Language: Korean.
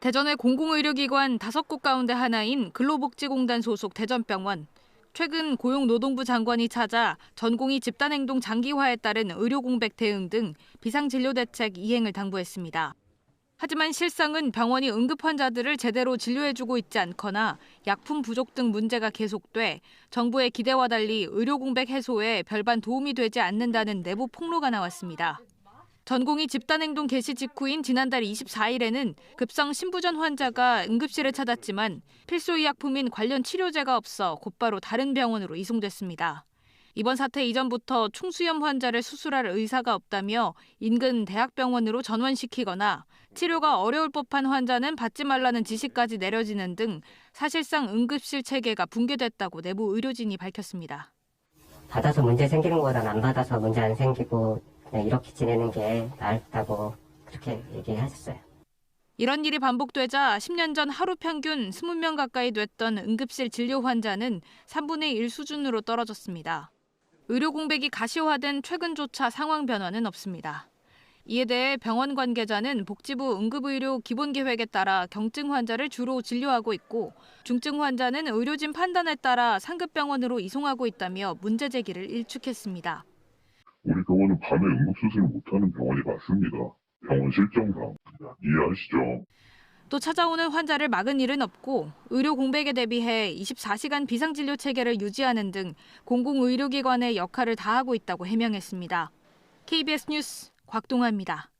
대전의 공공의료기관 다섯 곳 가운데 하나인 근로복지공단 소속 대전병원. 최근 고용노동부 장관이 찾아 전공의 집단행동 장기화에 따른 의료공백 대응 등 비상진료대책 이행을 당부했습니다. 하지만 실상은 병원이 응급 환자들을 제대로 진료해주고 있지 않거나 약품 부족 등 문제가 계속돼 정부의 기대와 달리 의료공백 해소에 별반 도움이 되지 않는다는 내부 폭로가 나왔습니다. 전공의 집단행동 개시 직후인 지난달 24일에는 급성 신부전 환자가 응급실을 찾았지만 필수의약품인 관련 치료제가 없어 곧바로 다른 병원으로 이송됐습니다. 이번 사태 이전부터 충수염 환자를 수술할 의사가 없다며 인근 대학병원으로 전원시키거나 치료가 어려울 법한 환자는 받지 말라는 지시까지 내려지는 등 사실상 응급실 체계가 붕괴됐다고 내부 의료진이 밝혔습니다. 받아서 문제 생기는 거보다는 안 받아서 문제 안 생기고 그냥 이렇게 지내는 게 낫다고 그렇게 얘기하셨어요. 이런 일이 반복되자 10년 전 하루 평균 20명 가까이 됐던 응급실 진료 환자는 3분의 1 수준으로 떨어졌습니다. 의료 공백이 가시화된 최근조차 상황 변화는 없습니다. 이에 대해 병원 관계자는 복지부 응급의료 기본계획에 따라 경증 환자를 주로 진료하고 있고 중증 환자는 의료진 판단에 따라 상급병원으로 이송하고 있다며 문제 제기를 일축했습니다. 우리 병원은 밤에 응급수술을 못하는 병원이 맞습니다. 병원 실정상 이해하시죠? 또 찾아오는 환자를 막은 일은 없고 의료 공백에 대비해 24시간 비상진료 체계를 유지하는 등 공공의료기관의 역할을 다하고 있다고 해명했습니다. KBS 뉴스 곽동아입니다.